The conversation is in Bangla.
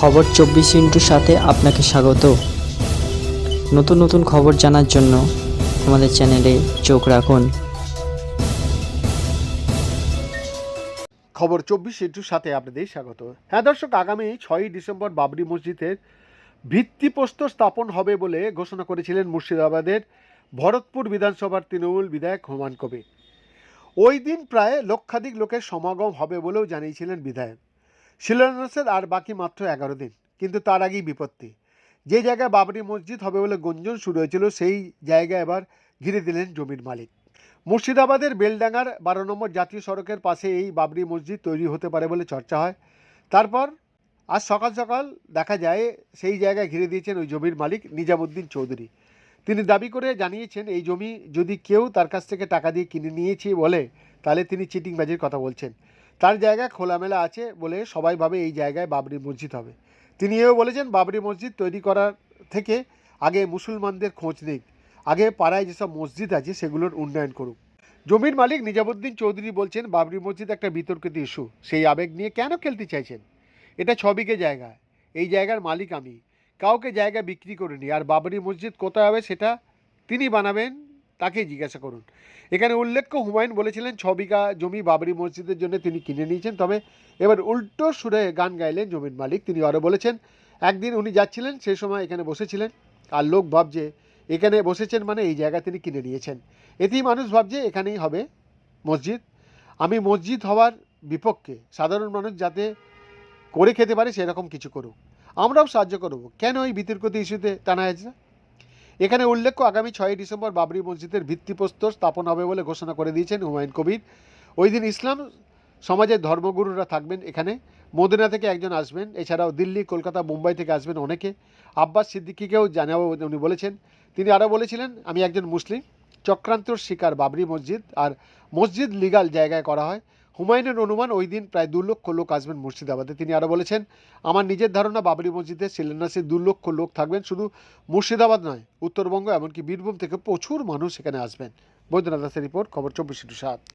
খবর চব্বিশ ইন্টুর সাথে আপনাকে স্বাগত। নতুন নতুন খবর জানার জন্য আমাদের চ্যানেলে চোখ রাখুন। খবর চব্বিশ ইন্টুর সাথে আপনাদের স্বাগত। হ্যাঁ দর্শক, আগামী ছয়ই ডিসেম্বর বাবরি মসজিদের ভিত্তিপ্রস্তর স্থাপন হবে বলে ঘোষণা করেছিলেন মুর্শিদাবাদের ভরতপুর বিধানসভার তৃণমূল বিধায়ক হুমায়ুন কবির। ওই দিন প্রায় লক্ষাধিক লোকের সমাগম হবে বলেও জানিয়েছিলেন বিধায়ক। শিলান্যাসের আর বাকি মাত্র এগারো দিন, কিন্তু তার আগেই বিপত্তি। যে জায়গায় বাবরি মসজিদ হবে বলে গুঞ্জন শুরু হয়েছিল, সেই জায়গায় এবার ঘিরে দিলেন জমির মালিক। মুর্শিদাবাদের বেলডাঙ্গার বারো নম্বর জাতীয় সড়কের পাশে এই বাবরি মসজিদ তৈরি হতে পারে বলে চর্চা হয়। তারপর আজ সকাল সকাল দেখা যায়, সেই জায়গায় ঘিরে দিয়েছেন ওই জমির মালিক নিজামুদ্দিন চৌধুরী। তিনি দাবি করে জানিয়েছেন, এই জমি যদি কেউ তার কাছ থেকে টাকা দিয়ে কিনে নিয়েছে বলে, তাহলে তিনি চিটিংবাজির কথা বলছেন। তার জায়গা খোলামেলা আছে বলে সবাই ভাবে এই জায়গায় বাবরি মসজিদ হবে। তিনি এও বলেছেন, বাবরি মসজিদ তৈরি করার থেকে আগে মুসলমানদের খোঁজ নিক আগে পাড়ায় যেসব মসজিদ আছে সেগুলোর উন্নয়ন করুক জমির মালিক নিজামুদ্দিন চৌধুরী বলছেন, বাবরি মসজিদ একটা বিতর্কিত ইস্যু। সেই আবেগ নিয়ে কেন খেলতে চাইছেন? এটা ছবিকে জায়গা। এই জায়গার মালিক আমি। কাউকে জায়গা বিক্রি করিনি। আর বাবরি মসজিদ কোথায় হবে সেটা তিনি বানাবেন তাকেই জিজ্ঞাসা করুন। এখানে উল্লেখ্য, হুমায়ুন বলেছিলেন, ছ বিঘা জমি বাবরি মসজিদের জন্য তিনি কিনে নিয়েছেন। তবে এবার উল্টো সুরে গান গাইলেন জমির মালিক। তিনি আরও বলেছেন, একদিন উনি যাচ্ছিলেন সেই সময় এখানে বসেছিলেন আর লোক ভাবছে, এখানে বসেছেন মানে এই জায়গা তিনি কিনে নিয়েছেন। এতেই মানুষ ভাবছে, এখানেই হবে মসজিদ। আমি মসজিদ হওয়ার বিপক্ষে সাধারণ মানুষ যাতে করে খেতে পারে সেরকম কিছু করুক। আমরাও সাহায্য করব। কেন এই বিতর্কিত ইস্যুতে টানা হয়েছে? এখানে উল্লেখ্য, আগামী ছয়ই ডিসেম্বর বাবরি মসজিদের ভিত্তিপ্রস্তর স্থাপন হবে বলে ঘোষণা করে দিয়েছেন হুমায়ুন কবির। ওই দিন ইসলাম সমাজের ধর্মগুরুরা থাকবেন এখানে। মদিনা থেকে একজন আসবেন, এছাড়াও দিল্লি, কলকাতা, মুম্বাই থেকে আসবেন অনেকে। আব্বাস সিদ্দিকিকেও জানাব উনি বলেছেন। তিনি আরও বলেছিলেন, আমি একজন মুসলিম, চক্রান্তর শিকার বাবরি মসজিদ আর মসজিদ লিগাল জায়গায় করা হয়। হুমায়ুনের অনুমান ওই দিন প্রায় দু লক্ষ লোক আসবেন মুর্শিদাবাদে। তিনি আরও বলেছেন, আমার নিজের ধারণা বাবরি মসজিদে শিলান্যাসে দু লক্ষ লোক থাকবেন, শুধু মুর্শিদাবাদ নয়, উত্তরবঙ্গ, এমনকি বীরভূম থেকে প্রচুর মানুষ এখানে আসবেন। বৈদ্যনাথ দাসের রিপোর্ট, খবর চব্বিশ সাত।